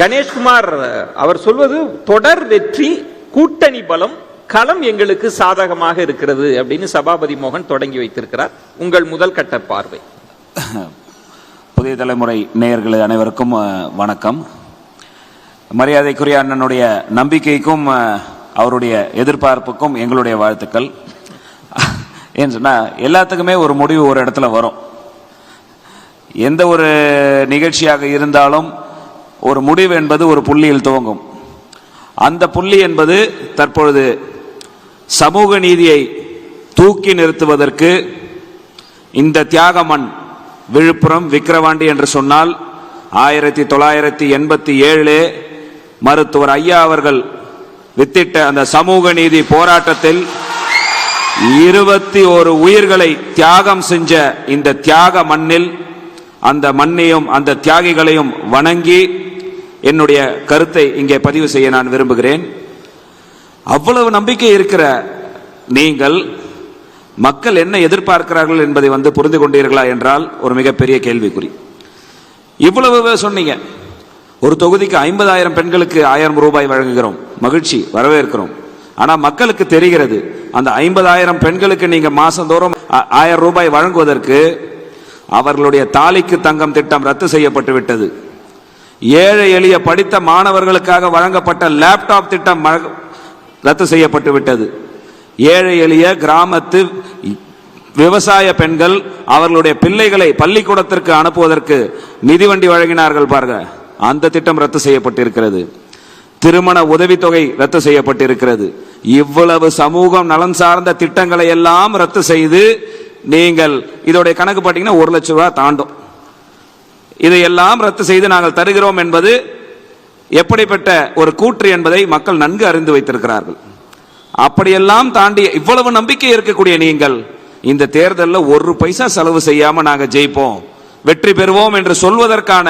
கணேஷ்குமார் அவர் சொல்வது தொடர் வெற்றி கூட்டணி பலம் களம் எங்களுக்கு சாதகமாக இருக்கிறது அப்படின்னு சபாபதி மோகன் தொடங்கி வைத்திருக்கிறார். உங்கள் முதல் கட்ட பார்வை. புதிய தலைமுறை நேயர்கள் அனைவருக்கும் வணக்கம். மரியாதைக்குரிய அண்ணனுடைய நம்பிக்கைக்கும் அவருடைய எதிர்பார்ப்புக்கும் எங்களுடைய வாழ்த்துக்கள். ஏன்னு சொன்னால் எல்லாத்துக்குமே ஒரு முடிவு ஒரு இடத்துல வரும். எந்த ஒரு நிகழ்ச்சியாக இருந்தாலும் ஒரு முடிவு என்பது ஒரு புள்ளியில் துவங்கும். அந்த புள்ளி என்பது தற்பொழுது சமூக நீதியை தூக்கி நிறுத்துவதற்கு இந்த தியாக மண் விழுப்புரம் விக்கிரவாண்டி என்று சொன்னால் ஆயிரத்தி தொள்ளாயிரத்தி எண்பத்தி ஏழிலே மருத்துவர் ஐயா அவர்கள் வித்திட்ட அந்த சமூக நீதி போராட்டத்தில் இருபத்தி ஒரு உயிர்களை தியாகம் செஞ்ச இந்த தியாக மண்ணில் அந்த மண்ணையும் அந்த தியாகிகளையும் வணங்கி என்னுடைய கருத்தை இங்கே பதிவு செய்ய நான் விரும்புகிறேன். அவ்வளவு நம்பிக்கை இருக்கிற நீங்கள் மக்கள் என்ன எதிர்பார்க்கிறார்கள் என்பதை வந்து புரிந்து கொண்டீர்களா என்றால் ஒரு மிகப்பெரிய கேள்விக்குறி. இவ்வளவு சொன்னீங்க. ஒரு தொகுதிக்கு ஐம்பதாயிரம் பெண்களுக்கு ஆயிரம் ரூபாய் வழங்குகிறோம். மகிழ்ச்சி வரவேற்கிறோம். ஆனால் மக்களுக்கு தெரிகிறது அந்த ஐம்பதாயிரம் பெண்களுக்கு நீங்கள் மாதந்தோறும் ஆயிரம் ரூபாய் வழங்குவதற்கு அவர்களுடைய தாலிக்கு தங்கம் திட்டம் ரத்து செய்யப்பட்டு விட்டது. ஏழை எளிய படித்த மாணவர்களுக்காக வழங்கப்பட்ட லேப்டாப் திட்டம் ரத்து செய்யப்பட்டு விட்டது. ஏழை எளிய கிராமத்து விவசாய பெண்கள் அவர்களுடைய பிள்ளைகளை பள்ளிக்கூடத்திற்கு அனுப்புவதற்கு மிதிவண்டி வழங்கினார்கள் பாருங்க. அந்த திட்டம் ரத்து செய்யப்பட்டிருக்கிறது. திருமண உதவித்தொகை ரத்து செய்யப்பட்டிருக்கிறது. இவ்வளவு சமூகம் நலன் சார்ந்த திட்டங்களை எல்லாம் ரத்து செய்து நீங்கள் இதோடைய கணக்கு பார்த்தீங்கன்னா ஒரு லட்ச ரூபா தாண்டும். இதையெல்லாம் ரத்து செய்து நாங்கள் தருகிறோம் என்பது எப்படிப்பட்ட ஒரு கூற்று என்பதை மக்கள் நன்கு அறிந்து வைத்திருக்கிறார்கள். அப்படியெல்லாம் தாண்டி இவ்வளவு நம்பிக்கை இருக்கக்கூடிய நீங்கள் இந்த தேர்தலில் ஒரு பைசா செலவு செய்யாம நாங்க ஜெயிப்போம் வெற்றி பெறுவோம் என்று சொல்வதற்கான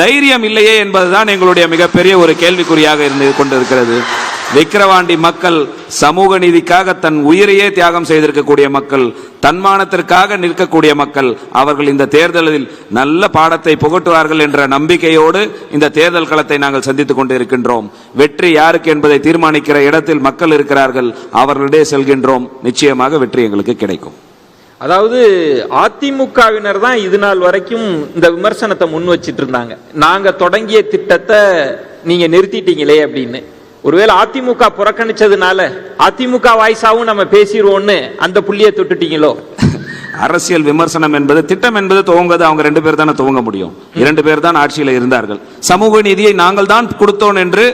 தைரியம் இல்லையே என்பதுதான் எங்களுடைய மிகப்பெரிய ஒரு கேள்விக்குறியாக இருந்து கொண்டிருக்கிறது. விக்கிரவாண்டி மக்கள் சமூக நீதிக்காக தன் உயிரையே தியாகம் செய்திருக்கக்கூடிய மக்கள் தன்மானத்திற்காக நிற்கக்கூடிய மக்கள் அவர்கள் இந்த தேர்தலில் நல்ல பாடத்தை புகட்டுவார்கள் என்ற நம்பிக்கையோடு இந்த தேர்தல் களத்தை நாங்கள் சந்தித்துக் கொண்டிருக்கின்றோம். வெற்றி யாருக்கு என்பதை தீர்மானிக்கிற இடத்தில் மக்கள் இருக்கிறார்கள் அவர்களிடையே செல்கின்றோம். நிச்சயமாக வெற்றி எங்களுக்கு கிடைக்கும். அதாவது அதிமுகவினர் தான் இது நாள் வரைக்கும் இந்த விமர்சனத்தை முன் வச்சிட்டு இருந்தாங்க. நாங்க தொடங்கிய திட்டத்தை நீங்க நிறுத்திட்டீங்களே அப்படின்னு. ஒருவேளை அதிமுக புறக்கணிச்சதுனால அதிமுக வாய்ஸாவும் நம்ம பேசிடுவோம்னு அந்த புள்ளியை தொட்டுட்டீங்களோ? அரசியல் விமர்சனம் என்பது திட்டம் என்பது துவங்குவது அவங்க ரெண்டு பேர் தானே துவங்க முடியும். இரண்டு பேர் தான் ஆட்சியில் இருந்தார்கள். சமூக நீதியை நாங்கள் தான் கொடுத்தோம் என்று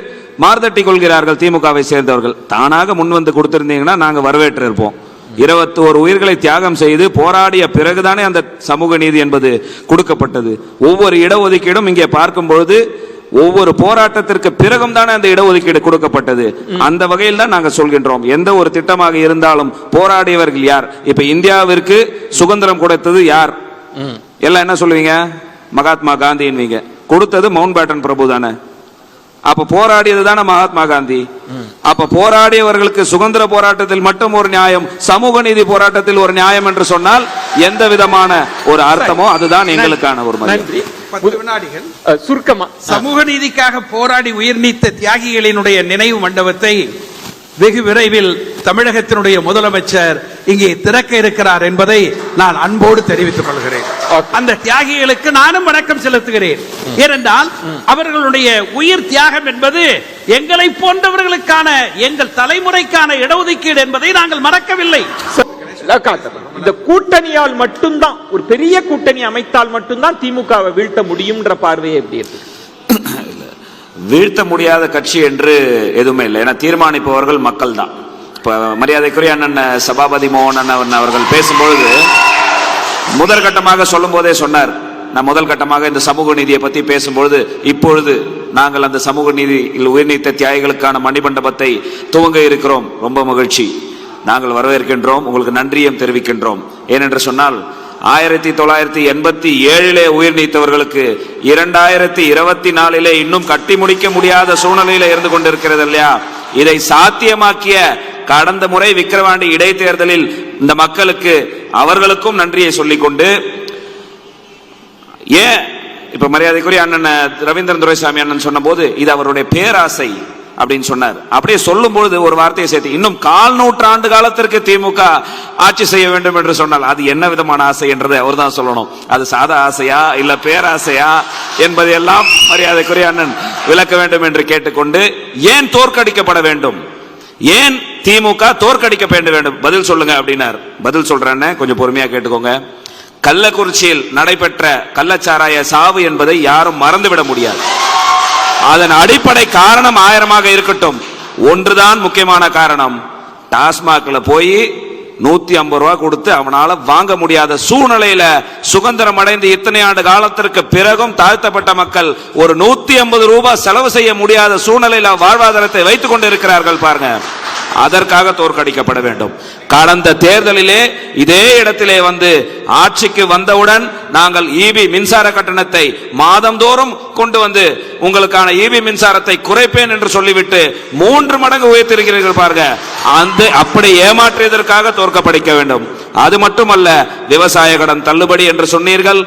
மார்தட்டி கொள்கிறார்கள் திமுகவை சேர்ந்தவர்கள். தானாக முன் வந்து கொடுத்திருந்தீங்கன்னா நாங்கள் வரவேற்று இருப்போம் இருபத்தி ஒரு உயிர்களை தியாகம் செய்து போராடிய பிறகுதானே அந்த சமூக நீதி என்பது கொடுக்கப்பட்டது. ஒவ்வொரு இடஒதுக்கீடும் இங்கே பார்க்கும் பொழுது ஒவ்வொரு போராட்டத்திற்கு பிறகும் தானே அந்த இடஒதுக்கீடு கொடுக்கப்பட்டது. அந்த வகையில் தான் நாங்கள் சொல்கின்றோம். எந்த ஒரு திட்டமாக இருந்தாலும் போராடியவர்கள் யார்? இப்ப இந்தியாவிற்கு சுதந்திரம் கொடுத்தது யார்? எல்லாம் என்ன சொல்லுவீங்க? மகாத்மா காந்தின்வீங்க. கொடுத்தது மவுண்ட் பேட்டன் பிரபு தானே. அப்ப போராடியது தானே மகாத்மா காந்தி? அப்ப போராடியவர்களுக்கு சுதந்திர போராட்டத்தில் மட்டும் ஒரு நியாயம் சமூக நீதி போராட்டத்தில் ஒரு நியாயம் என்று சொன்னால் எந்த விதமான ஒரு அர்த்தமோ அதுதான் எங்களுக்கான ஒரு நன்றி. சுருக்கமா. சமூக நீதிக்காக போராடி உயிர் நீத்த தியாகிகளினுடைய நினைவு மண்டபத்தை வெகு விரைவில் தமிழகத்தினுடைய முதலமைச்சர் இங்கே திறக்க இருக்கிறார் என்பதை நான் அன்போடு தெரிவித்துக் கொள்கிறேன். அந்த தியாகிகளுக்கு நானும் வணக்கம் செலுத்துகிறேன் ஏனென்றால் அவர்களுடைய உயிர் தியாகம் என்பது எங்களை போன்றவர்களுக்கான எங்கள் தலைமுறைக்கான இடஒதுக்கீடு என்பதை நாங்கள் மறக்கவில்லை. இந்த கூட்டணியால் மட்டும்தான் ஒரு பெரிய கூட்டணி அமைத்தால் மட்டும்தான் திமுகவை வீழ்த்த முடியும்ன்ற பார்வையை எப்படி இருக்கு வீழ்த்த முடியாத கட்சி என்று எதுவுமே இல்லை. ஏன்னா தீர்மானிப்பவர்கள் மக்கள் தான் இப்போ மரியாதைக்குரிய அண்ணன் சபாபதி மோகன் அண்ணன் அவர்கள் பேசும்பொழுது முதல் கட்டமாக சொல்லும் போதே சொன்னார். நான் முதல் கட்டமாக இந்த சமூக நீதியை பற்றி பேசும்பொழுது இப்பொழுது நாங்கள் அந்த சமூக நீதியில் உயிர்நீத்த தியாகிகளுக்கான மணிமண்டபத்தை துவங்க இருக்கிறோம். ரொம்ப மகிழ்ச்சி. நாங்கள் வரவேற்கின்றோம். உங்களுக்கு நன்றியும் தெரிவிக்கின்றோம். ஏனென்று சொன்னால் ஆயிரத்தி தொள்ளாயிரத்தி எண்பத்தி ஏழிலே உயிர் நீத்தவர்களுக்கு இரண்டாயிரத்தி இருபத்தி நாலிலே இன்னும் கட்டி முடிக்க முடியாத சூழ்நிலையில இருந்து கொண்டிருக்கிறது இல்லையா? இதை சாத்தியமாக்கிய கடந்த முறை விக்கிரவாண்டி இடைத்தேர்தலில் இந்த மக்களுக்கு அவர்களுக்கும் நன்றியை சொல்லிக்கொண்டு ஏன்? இப்ப மரியாதைக்குரிய அண்ணன் ரவீந்திரன் துரைசாமி அண்ணன் சொன்னபோது இது அவருடைய பேராசை. அப்படின்னு சொன்னார். அப்படியே சொல்லும் பொழுது ஒரு வார்த்தையை சேர்த்து இன்னும் கால் நூற்றாண்டு காலத்திற்கு திமுக ஆட்சி செய்ய வேண்டும் என்று சொன்னால் அது என்ன விதமான ஆசை என்றதை அவர் தான் சொல்லணும். அது சாதா ஆசையா இல்ல பேராசையா என்பதையெல்லாம் மரியாதைக்குரிய அண்ணன் விளக்க வேண்டும் என்று கேட்டுக்கொண்டு ஏன் தோற்கடிக்கப்பட வேண்டும்? ஏன் திமுக தோற்கடிக்க வேண்டும்? பதில் சொல்லுங்க அப்படின்னார். பதில் சொல்றேன்னு கொஞ்சம் பொறுமையா கேட்டுக்கோங்க. கள்ளக்குறிச்சியில் நடைபெற்ற கள்ளச்சாராய சாவு என்பதை யாரும் மறந்துவிட முடியாது. அதன் அடிப்படை காரணம் ஆயிரமாக இருக்கட்டும். ஒன்றுதான் முக்கியமான காரணம். டாஸ்மாக்ல போய் நூத்தி ஐம்பது ரூபா கொடுத்து அவனால வாங்க முடியாத சூழ்நிலையில சுதந்திரம் அடைந்து இத்தனை ஆண்டு காலத்திற்கு பிறகும் தாழ்த்தப்பட்ட மக்கள் ஒரு நூத்தி ஐம்பது ரூபாய் செலவு செய்ய முடியாத சூழ்நிலையில வாழ்வாதாரத்தை வைத்துக் கொண்டிருக்கிறார்கள் பாருங்க. அதற்காக தோற்கடிக்கப்பட வேண்டும். கடந்த தேர்தலிலே இதே இடத்திலே வந்து ஆட்சிக்கு வந்தவுடன் நாங்கள் இபி மின்சார கட்டணத்தை மாதந்தோறும் கொண்டு வந்து உங்களுக்கான இபி மின்சாரத்தை குறைப்பேன் என்று சொல்லிவிட்டு மூன்று மடங்கு உயர்த்திருக்கிறீர்கள் பாருங்க. அந்த அப்படி ஏமாற்றியதற்காக தோற்கப்படிக்க வேண்டும். அது மட்டுமல்ல விவசாய கடன் தள்ளுபடி என்று சொன்னீர்கள்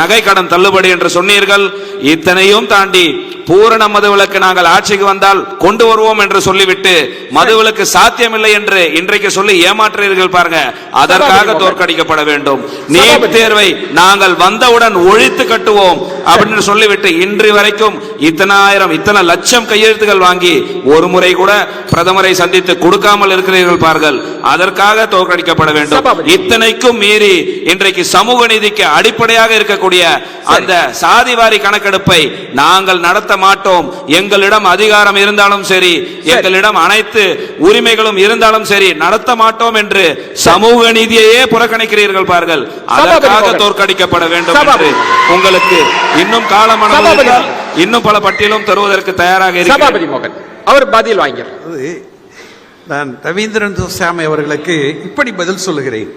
நகை கடன் தள்ளுபடி என்று சொன்னீர்கள் இத்தனையும் தாண்டி பூரண மதுவிலக்கு நாங்கள் ஆட்சிக்கு வந்தால் கொண்டு வருவோம் என்று சொல்லிவிட்டு மதுவிலக்கு சாத்தியமில்லை என்று இன்றைக்கு சொல்லி ஏமாற்றுகிறீர்கள் பாருங்க அதற்காக தோற்கடிக்கப்பட வேண்டும். நீட் தேர்வை நாங்கள் வந்தவுடன் ஒழித்து கட்டுவோம் அப்படின்னு சொல்லிவிட்டு இன்று வரைக்கும் இத்தனாயிரம் இத்தனை லட்சம் கையெழுத்துகள் வாங்கி ஒரு முறை கூட பிரதமரை சந்தித்து கொடுக்காமல் இருக்கிறீர்கள் பார்கள் அதற்காக தோற்கடிக்கப்பட வேண்டும். சபாபதி. இத்தனைக்கும் மீறி இன்றைக்கு சமூக நீதிக்கு அடிப்படையாக இருக்கக்கூடிய அந்த சாதிவாரி கணக்கெடுப்பை நாங்கள் நடத்த மாட்டோம் எங்களிடம் அதிகாரம் இருந்தாலும் சரி எங்களிடம் அனைத்து உரிமைகளும் இருந்தாலும் சரி நடத்த மாட்டோம் என்று சமூக நீதியையே புறக்கணிக்கிறீர்கள் பார்கள் அதற்காக. தோற்கடிக்கப்பட வேண்டும் என்று. உங்களுக்கு இன்னும் காலம் சபாபதி. அனுமதித்தால் இன்னும் பல பட்டியலும் தருவதற்கு தயாராக மோகன் அவர் பதில் வாங்கிறார் அது நான் ரவீந்திரன் துரைசாமி அவர்களுக்கு இப்படி பதில் சொல்லுகிறேன்.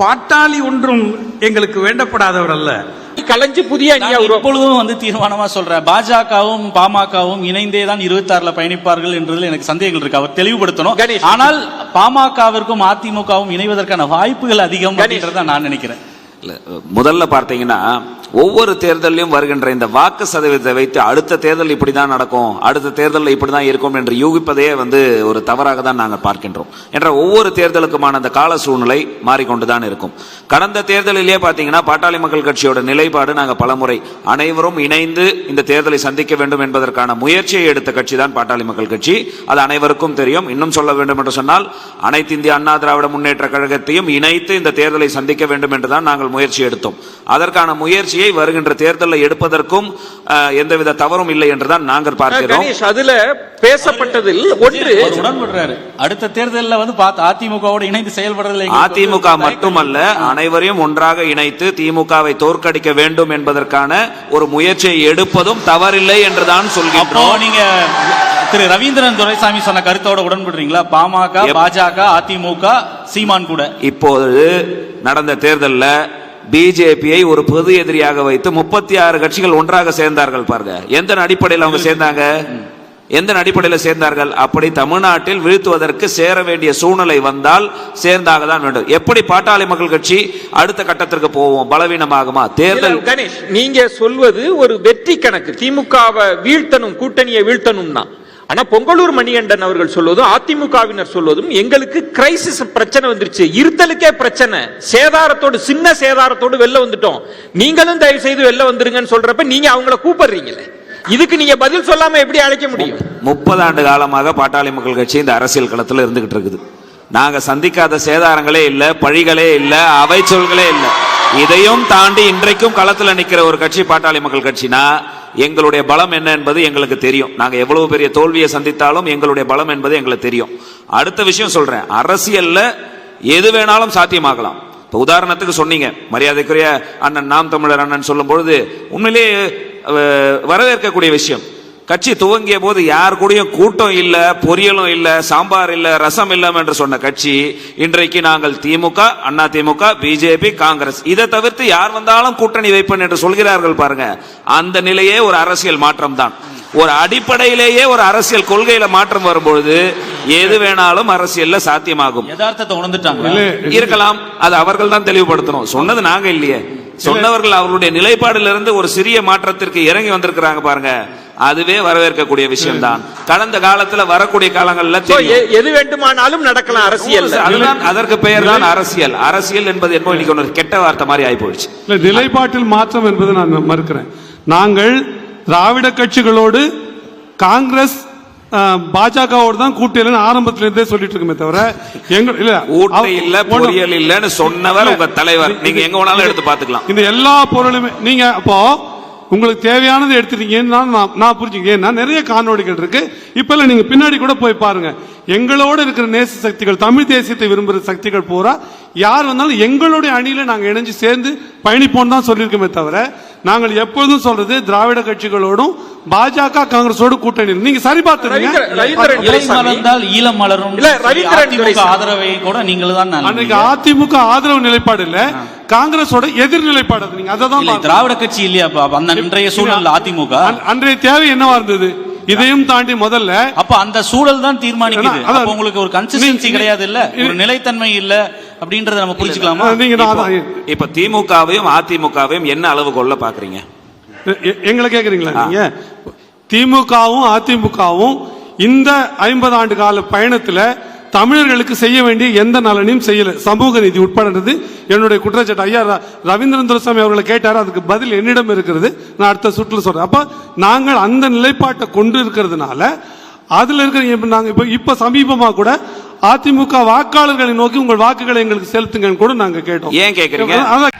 பாட்டாளி ஒன்றும் எங்களுக்கு வேண்டப்படாதவர் அல்ல. கலைஞ்சு புதிய இப்பொழுதும் வந்து தீர்மானமா சொல்றேன். பாஜகவும் பாமகவும் இணைந்தே தான் இருபத்தி ஆறுல பயணிப்பார்கள் என்றதில் எனக்கு சந்தேகங்கள் இருக்கு. அவர் தெளிவுபடுத்தணும். ஆனால் பாமகவிற்கும் அதிமுகவும் இணைவதற்கான வாய்ப்புகள் அதிகம் நான் நினைக்கிறேன். முதல்ல பார்த்தீங்கன்னா ஒவ்வொரு தேர்தலையும் வருகின்ற இந்த வாக்கு சதவீதத்தை வைத்து அடுத்த தேர்தல் இப்படி தான் நடக்கும் அடுத்த தேர்தலில் இப்படி தான் இருக்கும் என்று யூகிப்பதே வந்து ஒரு தவறாக தான் நாங்கள் பார்க்கின்றோம். என்ற ஒவ்வொரு தேர்தலுக்குமான அந்த கால சூழ்நிலை மாறிக்கொண்டு தான் இருக்கும். கடந்த தேர்தலிலே பார்த்தீங்கன்னா பாட்டாளி மக்கள் கட்சியோட நிலைப்பாடு நாங்கள் பலமுறை அனைவரும் இணைந்து இந்த தேர்தலை சந்திக்க வேண்டும் என்பதற்கான முயற்சியை எடுத்த கட்சி தான் பாட்டாளி மக்கள் கட்சி. அது அனைவருக்கும் தெரியும். இன்னும் சொல்ல வேண்டும் என்று சொன்னால் அனைத்து இந்திய அண்ணா திராவிட முன்னேற்ற கழகத்தையும் இணைத்து இந்த தேர்தலை சந்திக்க வேண்டும் என்று தான் நாங்கள் முயற்சி எடுத்தோம். அதற்கான முயற்சியை வருகின்ற தேர்தலில் எடுப்பதற்கும் எந்தவித தவறும் இல்லை என்றுதான் நாங்கள் பார்க்கிறோம். அதுல பேசப்பட்டதில் ஒன்று அடுத்த தேர்தலில் வந்து பார்த்து அதிமுகவோட இணைந்து செயல்படுறதுல எங்களுக்கு வந்து அதிமுக மட்டுமல்ல. அனைவரையும் ஒன்றாக இணைத்து திமுகவை தோற்கடிக்க வேண்டும் என்பதற்கான ஒரு முயற்சியை எடுப்பதும் தவறில்லை என்றுதான் அப்போ சொல்கின்றோம். நீங்க திரு ரவீந்திரன் துரைசாமி சொன்ன கருத்தோட உடன்படுறீங்களா? பாமக பாஜக அதிமுக சீமான் கூட. இப்போது நடந்த தேர்தலில் பிஜேபியை ஒரு பொது எதிரியாக வைத்து முப்பத்தி ஆறு கட்சிகள் ஒன்றாக சேர்ந்தார்கள் பாருங்க. எந்த அடிப்படையில் அவங்க சேர்ந்தாங்க? எந்த அடிப்படையில் சேர்ந்தார்கள்? அப்படி தமிழ்நாட்டில் வீழ்த்துவதற்கு சேர வேண்டிய சூழ்நிலை வந்தால் சேர்ந்தாக தான் வேண்டும். எப்படி பாட்டாளி மக்கள் கட்சி அடுத்த கட்டத்திற்கு போவோம்? பலவீனமாகுமா? தேர்தல் கணேஷ் நீங்க சொல்வது ஒரு வெற்றி கணக்கு. திமுகவை வீழ்த்தணும் கூட்டணியை வீழ்த்தணும்னா. ஆனா பொங்கலூர் மணிகண்டன் அவர்கள் சொல்வதும் அதிமுகவினர் சொல்வதும் எங்களுக்கு கிரைசிஸ் பிரச்சனை வந்துருச்சு. இருத்தலுக்கே பிரச்சனை. சேதாரத்தோடு சின்ன சேதாரத்தோடு வெளில வந்துட்டோம். நீங்களும் தயவு செய்து வெளில வந்துருங்கன்னு சொல்றப்ப நீங்க அவங்கள கூப்பிடுறீங்களே. இதுக்கு நீங்க பதில் சொல்லாம எப்படி அழைக்க முடியும்? முப்பது ஆண்டு காலமாக பாட்டாளி மக்கள் கட்சி இந்த அரசியல் களத்தில் இருந்துகிட்டு இருக்குது. நாங்க சந்திக்காத சேதாரங்களே இல்லை பழிகளே இல்லை அவை சொல்களே இதையும் தாண்டி இன்றைக்கும் களத்தில் நிற்கிற ஒரு கட்சி பாட்டாளி மக்கள் கட்சினா எங்களுடைய பலம் என்ன என்பது எங்களுக்கு தெரியும். நாங்கள் எவ்வளவு பெரிய தோல்வியை சந்தித்தாலும் எங்களுடைய பலம் என்பது எங்களுக்கு தெரியும். அடுத்த விஷயம் சொல்றேன். அரசியல்ல எது வேணாலும் சாத்தியமாகலாம். இப்போ உதாரணத்துக்கு சொன்னீங்க மரியாதைக்குரிய அண்ணன் நாம் தமிழர் அண்ணன் சொல்லும் பொழுது உண்மையிலேயே வரவேற்கக்கூடிய விஷயம். கட்சி துவங்கிய போது யார் கூடயும் கூட்டம் இல்ல பொரியலும் இல்ல சாம்பார் இல்ல ரசம் இல்லம் என்று சொன்ன கட்சி இன்றைக்கு நாங்கள் திமுக அண்ணா திமுக பிஜேபி காங்கிரஸ். இதை தவிர்த்து யார் வந்தாலும் கூட்டணி வைப்பேன் என்று சொல்கிறார்கள் பாருங்க. அந்த நிலையே ஒரு அரசியல் மாற்றம் தான் ஒரு அடிப்படையிலேயே ஒரு அரசியல் கொள்கையில மாற்றம் வரும்பொழுது எது வேணாலும் அரசியல்ல சாத்தியமாகும். யதார்த்தத்தை உணர்ந்துட்டாங்க இருக்கலாம். அது அவர்கள் தான் தெளிவுபடுத்தணும். சொன்னது நாங்க இல்லையே. சொன்னவர்கள் அவர்களுடைய நிலைப்பாடிலிருந்து ஒரு சிறிய மாற்றத்திற்கு இறங்கி வந்திருக்கிறாங்க பாருங்க. அதுவே வரவேற்கக்கூடிய விஷயம்தான். கடந்த காலத்துல வரக்கூடிய காலங்கள்ல எது வேண்டுமானாலும் நடக்கலாம் அரசியல் அதுதான் அதற்கு பெயர் தான் அரசியல். அரசியல் என்பது என்பது இன்னைக்கு ஒன்று கெட்ட வார்த்தை மாதிரி ஆகி போயிடுச்சு இல்ல நிலைப்பாட்டில் மாற்றம் என்பதை நான் மறுக்கிறேன். நாங்கள் திராவிட கட்சிகளோடு காங்கிரஸ் பாஜகவோடு தான் கூட்டணின்னு ஆரம்பத்துல இருந்தே சொல்லிட்டு இருக்கோமே தவிர எங்க இல்ல ஊட்டை இல்ல பொறியல் இல்லன்னு சொன்னவர் உங்க தலைவர். நீங்க எங்க வேணாலும் எடுத்து பாத்துக்கலாம் இந்த எல்லா பொருளுமே நீங்க அப்போ உங்களுக்கு தேவையானது எடுத்துட்டீங்கன்னு நான் நான் நான் புரிஞ்சுக்க ஏன்னா நிறைய காணொளிகள் இருக்கு. இப்ப நீங்க பின்னாடி கூட போய் பாருங்க. எங்களோட இருக்கிற நேச சக்திகள் தமிழ் தேசியத்தை விரும்புகிற சக்திகள் பூரா யார் வந்தாலும் எங்களுடைய அணியில நாங்க இணைஞ்சு சேர்ந்து பயணிப்போம் தான் சொல்லியிருக்கோமே தவிர நாங்கள் எப்பொழுதும் சொல்றது திராவிட கட்சிகளோடும் பாஜக காங்கிரஸோடு கூட்டணி. நீங்க சரி நீங்கள் அன்னைக்கு அதிமுக ஆதரவு நிலைப்பாடு இல்ல. காங்கிரஸோட எதிர் நிலைப்பாடு அது. நீங்க அதை தான். திராவிட கட்சி இல்லையா? அந்த இன்றைய சூழல் அதிமுக. அன்- அன்றைய தேவை என்னவா இருந்தது? இதையும் தாண்டி முதல்ல அப்ப அந்த சூழல் தான் தீர்மானிக்குது. அப்ப உங்களுக்கு ஒரு கன்சிஸ்டன்சி கிடையாது இல்ல? ஒரு நிலைத்தன்மை இல்ல? அப்படின்றத நம்ம புரிஞ்சுக்கலாமா? நீங்க நான் இப்போ- திமுகவையும் அதிமுகவையும் என்ன அளவுகோல்ல பாக்குறீங்க எ- எ- எங்களை கேக்குறீங்களா நீங்க? திமுகவும் அதிமுகவும் இந்த ஐம்பது ஆண்டு கால பயணத்துல தமிழர்களுக்கு செய்ய வேண்டிய எந்த நலனையும் செய்யல. சமூக நீதி உட்படுறது. என்னுடைய குற்றச்சாட்டு ஐயா ரவீந்திரன் துரைசாமி அவர்களை கேட்டாரு. அதுக்கு பதில் என்னிடம் இருக்கிறது. நான் அடுத்த சுற்றுல சொல்றேன். அப்ப நாங்கள் அந்த நிலைப்பாட்டை கொண்டு இருக்கிறதுனால அதுல இருக்கிற இப்ப நாங்க இப்ப இப்ப சமீபமா கூட அதிமுக வாக்காளர்களை நோக்கி உங்கள் வாக்குகளை எங்களுக்கு செலுத்துங்கன்னு கூட நாங்க கேட்டோம். ஏன் கேக்குறீங்க? அதான்